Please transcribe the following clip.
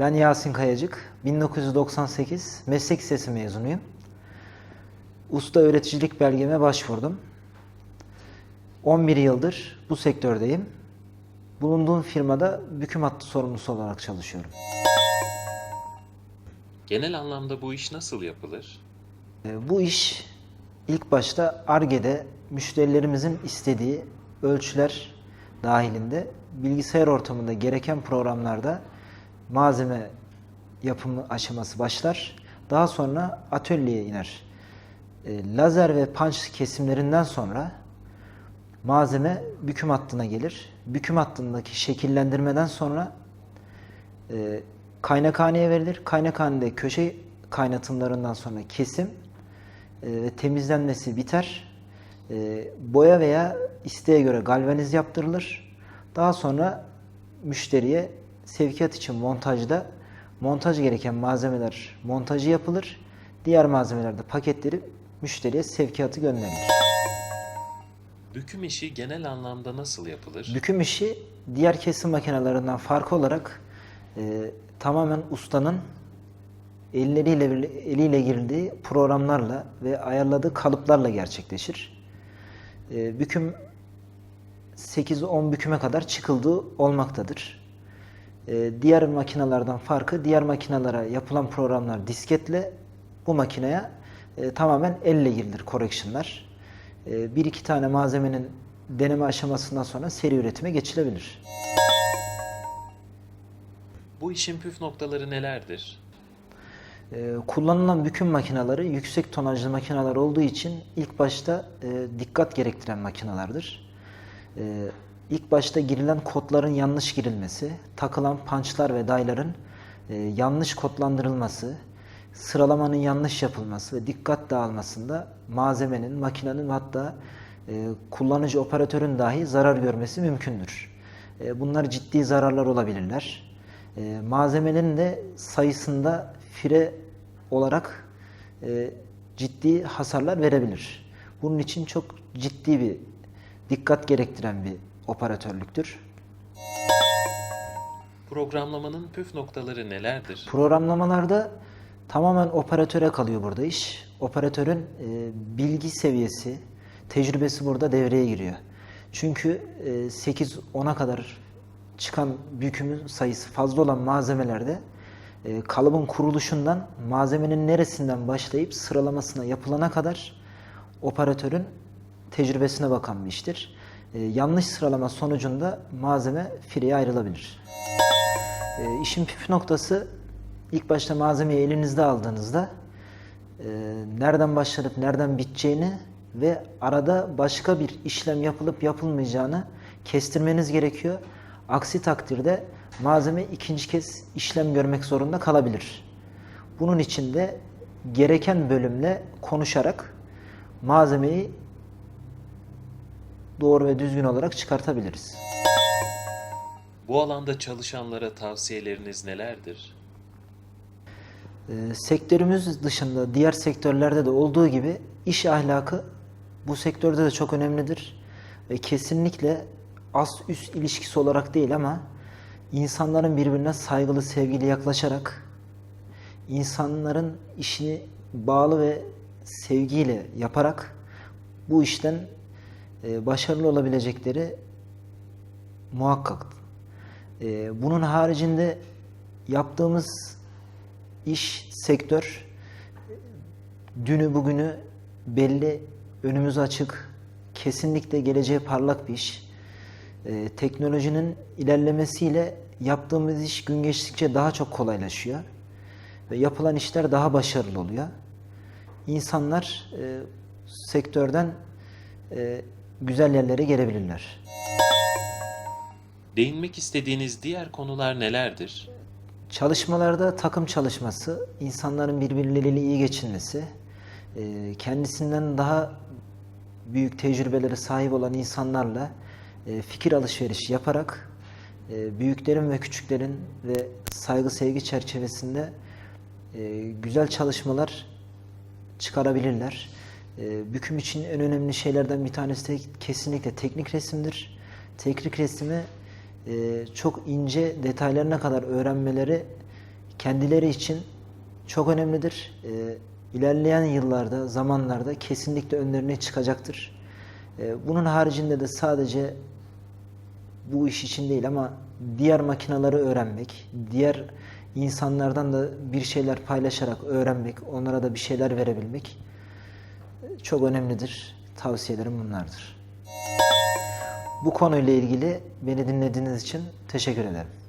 Ben Yasin Kayacık, 1998 meslek lisesi mezunuyum. Usta öğreticilik belgeme başvurdum. 11 yıldır bu sektördeyim. Bulunduğum firmada büküm hattı sorumlusu olarak çalışıyorum. Genel anlamda bu iş nasıl yapılır? Ee, Bu iş ilk başta ARGE'de müşterilerimizin istediği ölçüler dahilinde bilgisayar ortamında gereken programlarda malzeme yapımı aşaması başlar. Daha sonra atölyeye iner. Ee, Lazer ve punch kesimlerinden sonra malzeme büküm hattına gelir. Büküm hattındaki şekillendirmeden sonra e, kaynakhaneye verilir. Kaynakhanede köşe kaynatımlarından sonra kesim e, temizlenmesi biter. E, boya veya isteğe göre galvaniz yaptırılır. Daha sonra müşteriye sevkiyat için montajda montaj gereken malzemeler montajı yapılır. Diğer malzemeler de paketlenip müşteriye sevkiyatı gönderilir. Büküm işi genel anlamda nasıl yapılır? Büküm işi diğer kesim makinelerinden farkı olarak e, tamamen ustanın elleriyle eliyle girdiği programlarla ve ayarladığı kalıplarla gerçekleşir. E, büküm 8-10 büküme kadar çıkıldığı olmaktadır. E, diğer makinelerden farkı diğer makinelere yapılan programlar disketle bu makineye e, tamamen elle girilir correction'lar. E, bir iki tane malzemenin deneme aşamasından sonra seri üretime geçilebilir. Bu işin püf noktaları nelerdir? Ee, kullanılan büküm makineleri yüksek tonajlı makineler olduğu için ilk başta e, dikkat gerektiren makinelerdir. Ee, ilk başta girilen kodların yanlış girilmesi, takılan punchlar ve dayların e, yanlış kodlandırılması, sıralamanın yanlış yapılması ve dikkat dağılmasında malzemenin, makinenin hatta e, kullanıcı operatörün dahi zarar görmesi mümkündür. E, bunlar ciddi zararlar olabilirler. E, malzemelerin de sayısında fire olarak e, ciddi hasarlar verebilir. Bunun için çok ciddi bir dikkat gerektiren bir operatörlüktür. Programlamanın püf noktaları nelerdir? Programlamalarda tamamen operatöre kalıyor burada iş. Operatörün e, bilgi seviyesi, tecrübesi burada devreye giriyor. Çünkü e, 8-10'a kadar çıkan bükümün sayısı fazla olan malzemelerde e, kalıbın kuruluşundan malzemenin neresinden başlayıp sıralamasına yapılana kadar operatörün tecrübesine bakan bir iştir. E, yanlış sıralama sonucunda malzeme fireye ayrılabilir. E, işin püf noktası ilk başta malzemeyi elinizde aldığınızda e, nereden başlanıp nereden biteceğini ve arada başka bir işlem yapılıp yapılmayacağını kestirmeniz gerekiyor. Aksi takdirde malzeme ikinci kez işlem görmek zorunda kalabilir. Bunun için de gereken bölümle konuşarak malzemeyi doğru ve düzgün olarak çıkartabiliriz. Bu alanda çalışanlara tavsiyeleriniz nelerdir? Ee, sektörümüz dışında diğer sektörlerde de olduğu gibi iş ahlakı bu sektörde de çok önemlidir. Ve kesinlikle az üst ilişkisi olarak değil ama insanların birbirine saygılı, sevgili yaklaşarak insanların işini bağlı ve sevgiyle yaparak bu işten e, başarılı olabilecekleri muhakkak. E, Bunun haricinde yaptığımız iş, sektör dünü bugünü belli, önümüz açık, kesinlikle geleceğe parlak bir iş. Ee, teknolojinin ilerlemesiyle yaptığımız iş gün geçtikçe daha çok kolaylaşıyor ve yapılan işler daha başarılı oluyor. İnsanlar e, sektörden e, güzel yerlere gelebilirler. Değinmek istediğiniz diğer konular nelerdir? Çalışmalarda takım çalışması, insanların birbirleriyle iyi geçinmesi, e, kendisinden daha büyük tecrübelere sahip olan insanlarla e, fikir alışverişi yaparak e, büyüklerin ve küçüklerin ve saygı sevgi çerçevesinde güzel çalışmalar çıkarabilirler. Büküm için en önemli şeylerden bir tanesi de kesinlikle teknik resimdir. Teknik resmi e, çok ince detaylarına kadar öğrenmeleri kendileri için çok önemlidir. E, ilerleyen yıllarda, zamanlarda kesinlikle önlerine çıkacaktır. E, bunun haricinde de sadece bu iş için değil ama diğer makinaları öğrenmek, diğer insanlardan da bir şeyler paylaşarak öğrenmek, onlara da bir şeyler verebilmek çok önemlidir. Tavsiyelerim bunlardır. Bu konuyla ilgili beni dinlediğiniz için teşekkür ederim.